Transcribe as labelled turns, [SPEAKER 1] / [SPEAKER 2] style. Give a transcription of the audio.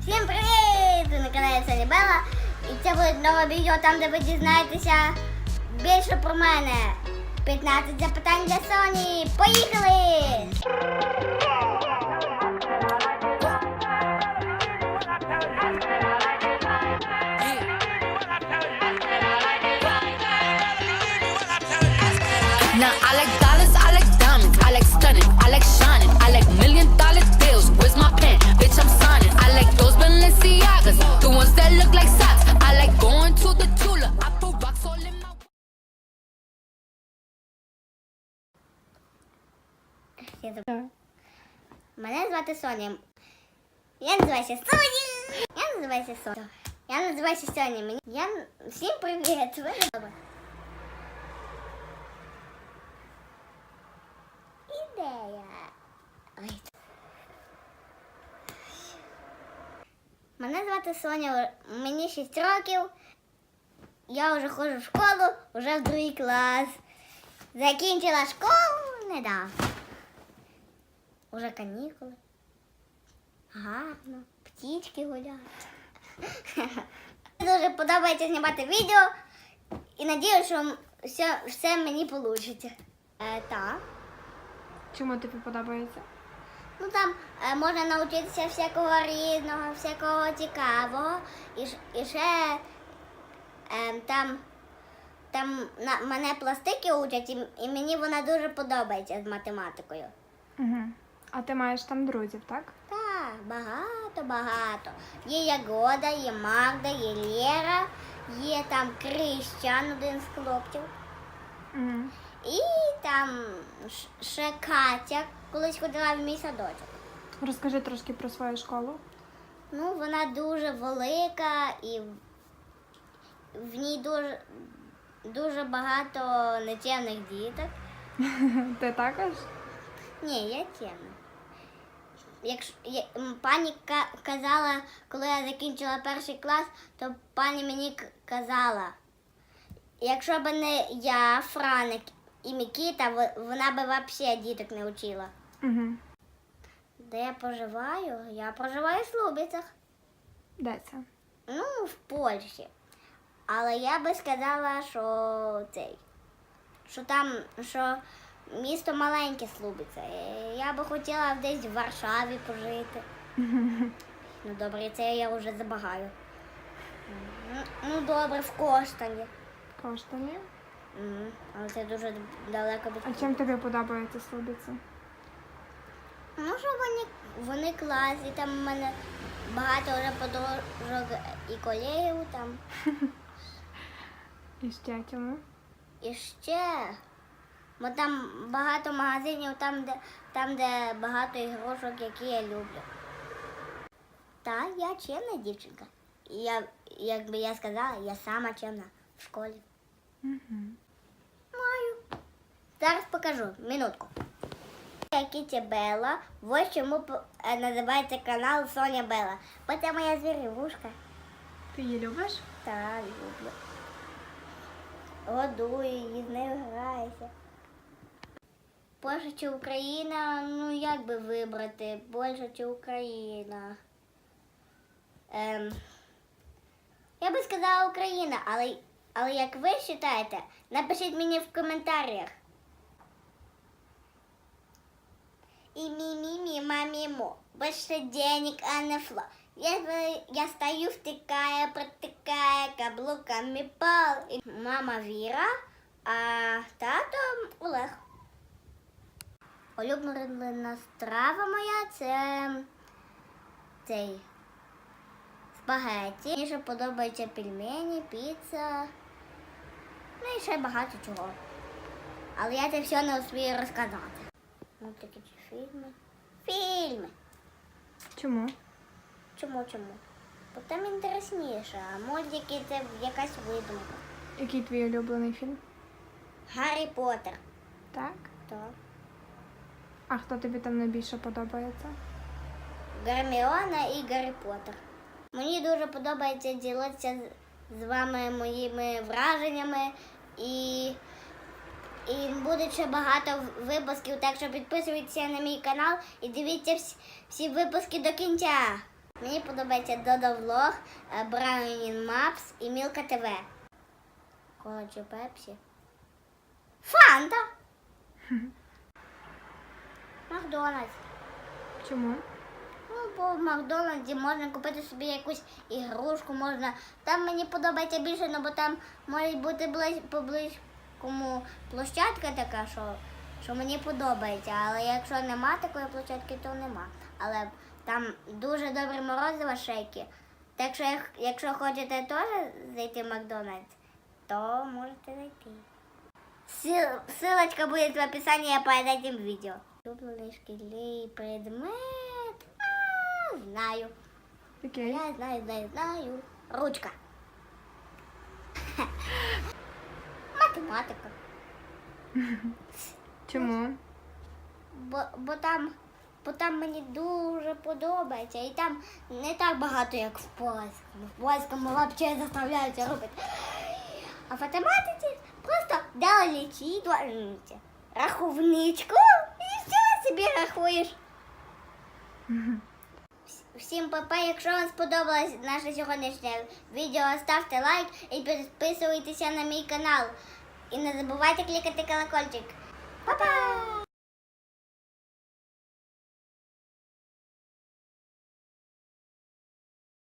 [SPEAKER 1] Всім привіт! Ви на каналі Соня Белла. І це буде нове відео там, де ви дізнаєтеся більше про мене. 15 запитань для Соні. Поїхали!
[SPEAKER 2] Now I like dollars, I Like I like shining, I like million dollar deals. Where's my pen? Bitch, I'm signing. I like those Balenciagas, the ones that look like socks. I like going to the Tula. I put rocks all in my.
[SPEAKER 1] Я забула. Мене звати Соня. Я називаюся Соня. Я називаюся Соня. Я називаюся Соня. Мені... Я... Всім привіт! Ви. Мене звати Соня, мені 6 років. Я вже ходжу в школу, вже в другий клас. Закінчила школу недавно. Уже канікули. Гарно, птічки гуляють. Дуже подобається знімати відео і надію, що все, все мені вийде. Е, так.
[SPEAKER 3] Чому тобі подобається?
[SPEAKER 1] Ну там е, можна навчитися всякого різного, всякого цікавого. І, і ще е, там, там на, мене пластики учать, і, і мені вона дуже подобається з математикою.
[SPEAKER 3] Угу. А ти маєш там друзів, так?
[SPEAKER 1] Так, багато, багато. Є Ягода, є Магда, є Лєра, є там Крищан, один з хлопців.
[SPEAKER 3] Угу.
[SPEAKER 1] І там ще Катя колись ходила в мій садочок.
[SPEAKER 3] Розкажи трошки про свою школу.
[SPEAKER 1] Ну, вона дуже велика і в- ній дуже, дуже багато нечемних діток.
[SPEAKER 3] Ти також?
[SPEAKER 1] Ні, я чемна. Якщо я- пані ка- казала, коли я закінчила перший клас, то пані мені казала, якщо б не я, Франик і Микіта, в- вона би взагалі діток не вчила.
[SPEAKER 3] Угу.
[SPEAKER 1] Де я проживаю? Я проживаю в Слубіцях.
[SPEAKER 3] Де це?
[SPEAKER 1] Ну, в Польщі. Але я би сказала, що цей, що там, що місто маленьке Слубиться. Е, Я би хотіла десь в Варшаві пожити. Ну добре, це я вже забагаю. Ну, добре, в Коштані.
[SPEAKER 3] Коштані.
[SPEAKER 1] Мгм. Але це дуже далеко від
[SPEAKER 3] А чим тобі подобається Слобідці?
[SPEAKER 1] Ну, що вони, вони класні, там в мене багато вже подружок і колегів там.
[SPEAKER 3] І ще чому?
[SPEAKER 1] І ще, бо там багато магазинів, там, де, там, де багато ігрушок, які я люблю. Та я чемна дівчинка. Я, як би я сказала, я сама чемна в школі.
[SPEAKER 3] Угу.
[SPEAKER 1] Маю. Зараз покажу, минутку. Я Кіті Белла, ось чому е, називається канал Соня Белла. Бо це моя звірюшка.
[SPEAKER 3] Ти її любиш?
[SPEAKER 1] Та люблю. Годую її, з нею граюся. Польща чи Україна, ну як би вибрати? Польща чи Україна? Ем, я би сказала Україна, але, але як ви вважаєте, напишіть мені в коментарях. И ми-ми-ми, мамимо, больше денег, а не фло. Я, э, я стою, втыкая, протыкая каблуками пол. І Мама Віра, а тато Олег. Улюблена страва моя це цей спагетті. Мені ще подобаються пельмені, піца. Ну і ще багато чого. Але я це все не успію розказати. Мультики чи фільми? Фільми.
[SPEAKER 3] Чому?
[SPEAKER 1] Чому чому? Бо там інтересніше, а мультики це якась видумка.
[SPEAKER 3] Який твій улюблений фільм?
[SPEAKER 1] Гаррі Поттер.
[SPEAKER 3] Так.
[SPEAKER 1] Так.
[SPEAKER 3] А хто тобі там найбільше подобається?
[SPEAKER 1] Герміона і Гаррі Поттер. Мені дуже подобається ділитися з- з вами моїми враженнями і І буде ще багато випусків, так що підписуйтеся на мій канал і дивіться всі, всі випуски до кінця. Мені подобається Додо Влог, Брайан Мапс і Мілка ТВ. Кола чи Пепсі? Фанта! Макдональдс.
[SPEAKER 3] Чому?
[SPEAKER 1] Ну, бо в Макдональдсі можна купити собі якусь ігрушку, можна. Там мені подобається більше, ну бо там може бути близь, поблизькому площадка така, що, що мені подобається. Але якщо нема такої площадки, то нема. Але там дуже добрі морозива шейки. Так що, якщо хочете теж зайти в Макдональдс, то можете зайти. Ссылочка будет в описании под этим видео. Улюблений шкільний предмет. А, знаю.
[SPEAKER 3] Окей.
[SPEAKER 1] Я знаю, знаю, знаю. Ручка. Математика.
[SPEAKER 3] Чому?
[SPEAKER 1] Бо, бо там. Бо там мені дуже подобається. І там не так багато, як в польському. В польському взагалі заставляються робити. А в математиці просто дали м, рахівничку і все собі рахуєш. Всім папа, якщо вам сподобалось наше сьогоднішнє відео, ставте лайк і підписуйтеся на мій канал. І не забувайте клікати колокольчик. Па-па!